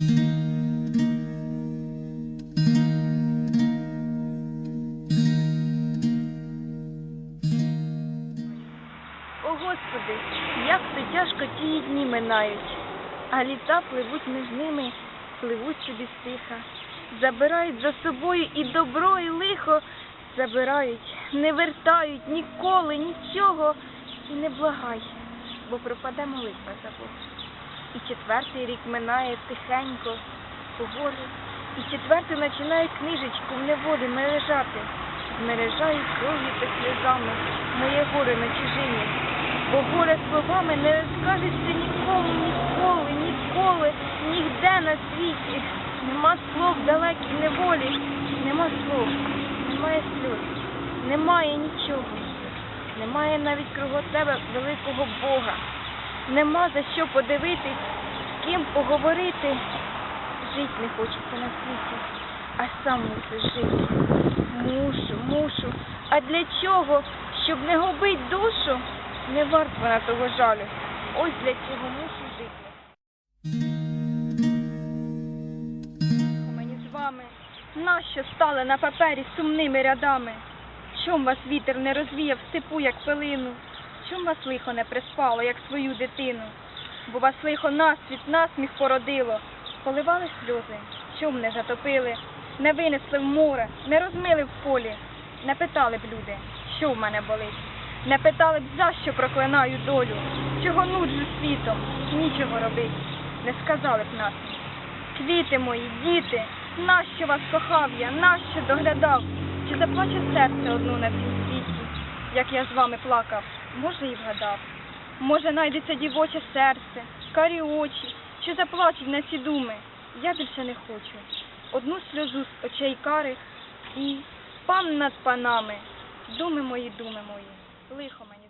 О Господи, як то тяжко ті дні минають, а літа пливуть між ними, пливуть собі стиха, забирають за собою і добро, і лихо, забирають, не вертають ніколи нічого і не благай, бо пропаде молитва за Бога. І четвертий рік минає тихенько, погоже, і четвертий починає книжечку в неволі мережати, мережають кров'ю та сльозами. Моє горе на чужині, бо горе словами не розкажеться нікому, ніколи, ніколи, нігде на світі. Нема слов далекій неволі, нема слов, немає сльоз, немає нічого, немає навіть кругом тебе великого Бога, нема за що подивитись, з ким поговорити. Жить не хочеться на світі, а сам мусиш жити. Мушу, мушу. А для чого? Щоб не губить душу? Не варт вона того жалю. Ось для чого мушу жити. Мені з вами, нащо стали на папері сумними рядами? Чом вас вітер не розвіяв степу, як пилину? Чом вас лихо не приспало, як свою дитину? Бо вас лихо насвіт, насміх породило. Поливали сльози, чом не затопили, не винесли в море, не розмили в полі. Не питали б люди, що в мене болить. Не питали б, за що проклинаю долю, чого нуджу світом, нічого робить. Не сказали б нас. Квіти мої, діти, нащо вас кохав я, нащо доглядав? Чи заплаче серце одну на всім світі, як я з вами плакав? Може, і вгадав. Може, найдеться дівоче серце, карі очі, що заплачуть на ці думи. Я більше не хочу. Одну сльозу з очей карих і пан над панами. Думи мої, думи мої, лихо мені